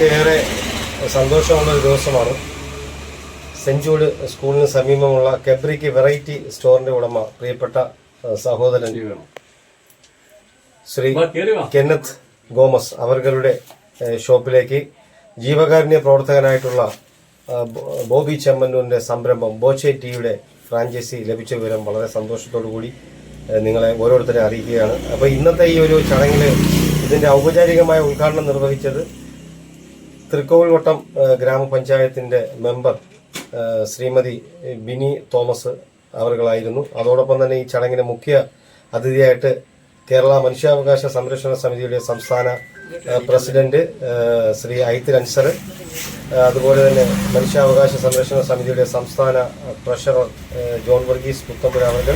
നമുക്ക് ഏറെ സന്തോഷമുള്ള ഒരു ദിവസമാണ്. സെഞ്ചൂട് സ്കൂളിന് സമീപമുള്ള കെബ്രിക്ക് വെറൈറ്റി സ്റ്റോറിന്റെ ഉടമ പ്രിയപ്പെട്ട സഹോദരൻ ശ്രീ കെന്നത്ത് ഗോമസ് അവരുടെ ഷോപ്പിലേക്ക് ജീവകാരുണ്യ പ്രവർത്തകനായിട്ടുള്ള ബോബി ചെമ്മന്നൂരിന്റെ സംരംഭം ബോച്ചെ ടിയുടെ ഫ്രാഞ്ചൈസി ലഭിച്ച വിവരം വളരെ സന്തോഷത്തോടു കൂടി നിങ്ങളെ ഓരോരുത്തരെ അറിയിക്കുകയാണ്. അപ്പോൾ ഇന്നത്തെ ഈ ഒരു ചടങ്ങിൽ ഇതിന്റെ ഔപചാരികമായ ഉദ്ഘാടനം നിർവഹിച്ചത് തൃക്കോവിൽവട്ടം ഗ്രാമപഞ്ചായത്തിന്റെ മെമ്പർ ശ്രീമതി ബിനി തോമസ് അവർകളായിരുന്നു അതോടൊപ്പം തന്നെ ഈ ചടങ്ങിന് മുഖ്യ അതിഥിയായിട്ട് കേരള മനുഷ്യാവകാശ സംരക്ഷണ സമിതിയുടെ സംസ്ഥാന പ്രസിഡന്റ് ശ്രീ ഐത്തിൽ അൻസർ അതുപോലെ തന്നെ മനുഷ്യാവകാശ സംരക്ഷണ സമിതിയുടെ സംസ്ഥാന ട്രഷറർ ജോൺ വർഗീസ് പുത്തമ്പുര അവർ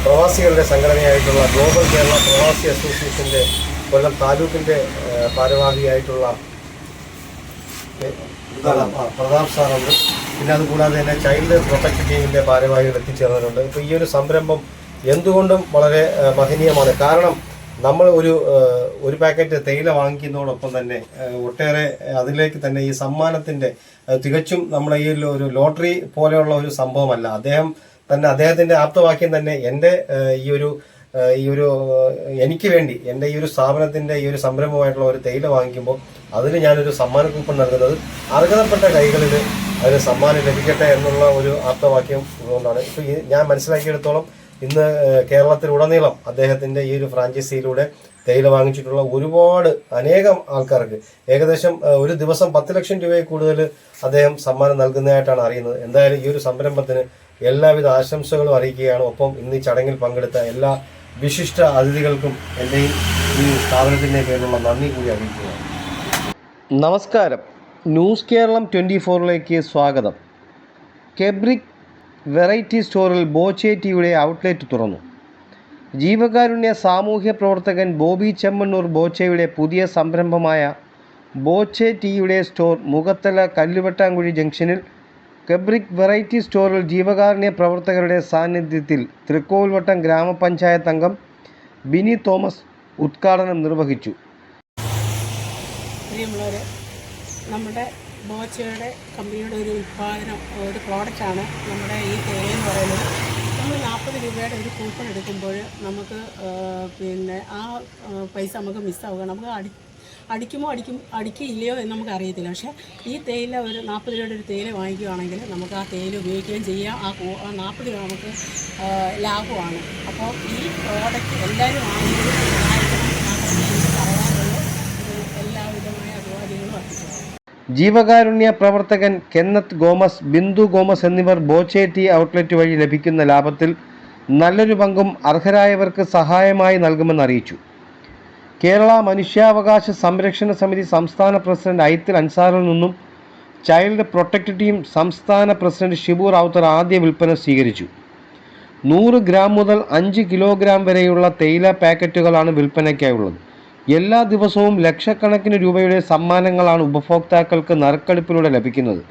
പ്രവാസികളുടെ സംഘടനയായിട്ടുള്ള ഗ്ലോബൽ കേരള പ്രവാസി അസോസിയേഷന്റെ കൊല്ലം താലൂക്കിന്റെ ഏഹ്, ഭാരവാഹിയായിട്ടുള്ള പ്രതാപ് സാറുണ്ട് പിന്നെ അതുകൂടാതെ തന്നെ ചൈൽഡ് പ്രൊട്ടക്ട് ടീമിന്റെ ഭാരവാഹികൾ എത്തിച്ചേർന്നിട്ടുണ്ട്. ഇപ്പൊ ഈ ഒരു സംരംഭം എന്തുകൊണ്ടും വളരെ മഹനീയമാണ്. കാരണം നമ്മൾ ഒരു ഒരു പാക്കറ്റ് തേയില വാങ്ങിക്കുന്നതോടൊപ്പം തന്നെ ഒട്ടേറെ അതിലേക്ക് തന്നെ ഈ സമ്മാനത്തിന്റെ ഏഹ്, തികച്ചും നമ്മുടെ ഈ ഒരു ലോട്ടറി പോലെയുള്ള ഒരു സംഭവമല്ല. അദ്ദേഹം തന്നെ അദ്ദേഹത്തിന്റെ ആപ്തവാക്യം തന്നെ എന്റെ ഈ ഒരു ഈ ഒരു എനിക്ക് വേണ്ടി എന്റെ ഈ ഒരു സ്ഥാപനത്തിന്റെ ഈ ഒരു സംരംഭമായിട്ടുള്ള ഒരു തേയില വാങ്ങിക്കുമ്പോൾ അതിന് ഞാനൊരു സമ്മാന കൂപ്പൺ നൽകുന്നത് അർഹതപ്പെട്ട കൈകളിൽ അതിന് സമ്മാനം ലഭിക്കട്ടെ എന്നുള്ള ഒരു ആപ്തവാക്യം ഉള്ളതുകൊണ്ടാണ്. ഇപ്പൊ ഞാൻ മനസ്സിലാക്കിയെടുത്തോളം ഇന്ന് കേരളത്തിലുടനീളം അദ്ദേഹത്തിന്റെ ഈ ഒരു ഫ്രാഞ്ചൈസിയിലൂടെ തേയില വാങ്ങിച്ചിട്ടുള്ള ഒരുപാട് അനേകം ആൾക്കാർക്ക് ഏകദേശം ഒരു ദിവസം പത്ത് ലക്ഷം രൂപയിൽ കൂടുതൽ അദ്ദേഹം സമ്മാനം നൽകുന്നതായിട്ടാണ് അറിയുന്നത്. എന്തായാലും ഈ ഒരു സംരംഭത്തിന് എല്ലാവിധ ആശംസകളും അറിയിക്കുകയാണ്. ഒപ്പം ഇന്ന് ഈ ചടങ്ങിൽ പങ്കെടുത്ത എല്ലാ വിശിഷ്ട അതിഥികൾക്കും എന്റെയും ഈ സ്ഥാപനത്തിന്റെ പേരിലുള്ള നന്ദി കൂടി അറിയിക്കുകയാണ്. നമസ്കാരം. ന്യൂസ് കേരളം ട്വന്റി ഫോറിലേക്ക് സ്വാഗതം. കെബ്രിക് വെറൈറ്റി സ്റ്റോറിൽ ബോച്ചെ ടിയുടെ ഔട്ട്ലെറ്റ് തുറന്നു. ജീവകാരുണ്യ സാമൂഹ്യ പ്രവർത്തകൻ ബോബി ചെമ്മണ്ണൂർ ബോച്ചയുടെ പുതിയ സംരംഭമായ ബോച്ചെ ടീയുടെ സ്റ്റോർ മുഖത്തല കല്ലുവെട്ടാങ്കുഴി ജംഗ്ഷനിൽ കെബ്രിക് വെറൈറ്റി സ്റ്റോറിൽ ജീവകാരുണ്യ പ്രവർത്തകരുടെ സാന്നിധ്യത്തിൽ തൃക്കോവിൽവട്ടം ഗ്രാമപഞ്ചായത്ത് അംഗം ബിനി തോമസ് ഉദ്ഘാടനം നിർവഹിച്ചു. പ്രിയമുള്ളവർ നമ്മുടെ ബോച്ചയുടെ കമ്പനിയുടെ ഒരു ഉൽപ്പാദനം ഒരു പ്രോഡക്റ്റാണ് നമ്മുടെ ഈ തേയില എന്ന് പറയുന്നത്. നമ്മൾ നാൽപ്പത് രൂപയുടെ ഒരു കൂപ്പൺ എടുക്കുമ്പോൾ നമുക്ക് പിന്നെ ആ പൈസ നമുക്ക് മിസ്സാവുക നമുക്ക് അടി അടിക്കുമോ അടിക്കും അടിക്കില്ലയോ എന്ന് നമുക്ക് അറിയത്തില്ല. പക്ഷേ ഈ തേയില ഒരു നാൽപ്പത് രൂപയുടെ ഒരു തേയില വാങ്ങിക്കുകയാണെങ്കിൽ നമുക്ക് ആ തേയില ഉപയോഗിക്കുകയും ചെയ്യാം. ആ നാൽപ്പത് രൂപ നമുക്ക് ലാഭമാണ്. അപ്പോൾ ഈ പ്രോഡക്റ്റ് എല്ലാവരും വാങ്ങുന്നത് ജീവകാരുണ്യ പ്രവർത്തകൻ കെന്നത്ത് ഗോമസ് ബിന്ദു ഗോമസ് എന്നിവർ ബോച്ചേറ്റി ഔട്ട്ലെറ്റ് വഴി ലഭിക്കുന്ന ലാഭത്തിൽ നല്ലൊരു പങ്കും അർഹരായവർക്ക് സഹായമായി നൽകുമെന്ന് അറിയിച്ചു. കേരള മനുഷ്യാവകാശ സംരക്ഷണ സമിതി സംസ്ഥാന പ്രസിഡന്റ് ഐത്തിൽ അൻസാറിൽ നിന്നും ചൈൽഡ് പ്രൊട്ടക്ട് ടീം സംസ്ഥാന പ്രസിഡന്റ് ഷിബു റാവുത്തർ ആദ്യ വിൽപ്പന സ്വീകരിച്ചു. നൂറ് ഗ്രാം മുതൽ അഞ്ച് കിലോഗ്രാം വരെയുള്ള തേയില പാക്കറ്റുകളാണ് വിൽപ്പനയ്ക്കായുള്ളത്. എല്ലാ ദിവസവും ലക്ഷക്കണക്കിന് രൂപയുടെ സമ്മാനങ്ങളാണ് ഉപഭോക്താക്കൾക്ക് നറുക്കെടുപ്പിലൂടെ ലഭിക്കുന്നത്.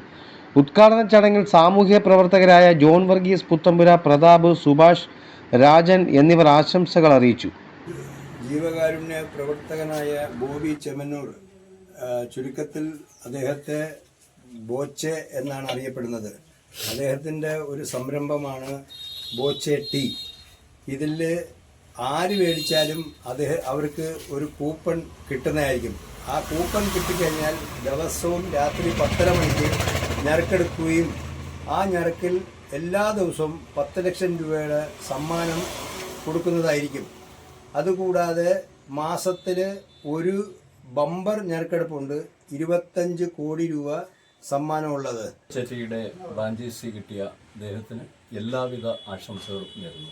ഉദ്ഘാടന ചടങ്ങിൽ സാമൂഹ്യ പ്രവർത്തകരായ ജോൺ വർഗീസ് പുത്തമ്പുര പ്രതാപ് സുഭാഷ് രാജൻ എന്നിവർ ആശംസകൾ അറിയിച്ചു. ജീവകാരുണ്യ പ്രവർത്തകനായ ബോബി ചെമ്മന്നൂർ ചുരുക്കത്തിൽ അദ്ദേഹത്തെ ബോച്ചെ എന്നാണ് അറിയപ്പെടുന്നത്. അദ്ദേഹത്തിന്റെ ഒരു സംരംഭമാണ് ബോച്ചെ ടീ. ഇതിൽ ആര് മേടിച്ചാലും അദ്ദേഹം അവർക്ക് ഒരു കൂപ്പൺ കിട്ടുന്നതായിരിക്കും. ആ കൂപ്പൺ കിട്ടിക്കഴിഞ്ഞാൽ ദിവസവും രാത്രി പത്തര മണിക്ക് ഞെരക്കെടുക്കുകയും ആ ഞെരക്കിൽ എല്ലാ ദിവസവും പത്ത് ലക്ഷം രൂപയുടെ സമ്മാനം കൊടുക്കുന്നതായിരിക്കും. അതുകൂടാതെ മാസത്തിൽ ഒരു ബമ്പർ ഞെരക്കെടുപ്പുണ്ട്. ഇരുപത്തഞ്ച് കോടി രൂപ സമ്മാനമുള്ളത്. ചേച്ചിയുടെ ഫ്രാഞ്ചൈസി കിട്ടിയ അദ്ദേഹത്തിന് എല്ലാവിധ ആശംസകളും നേരുന്നു.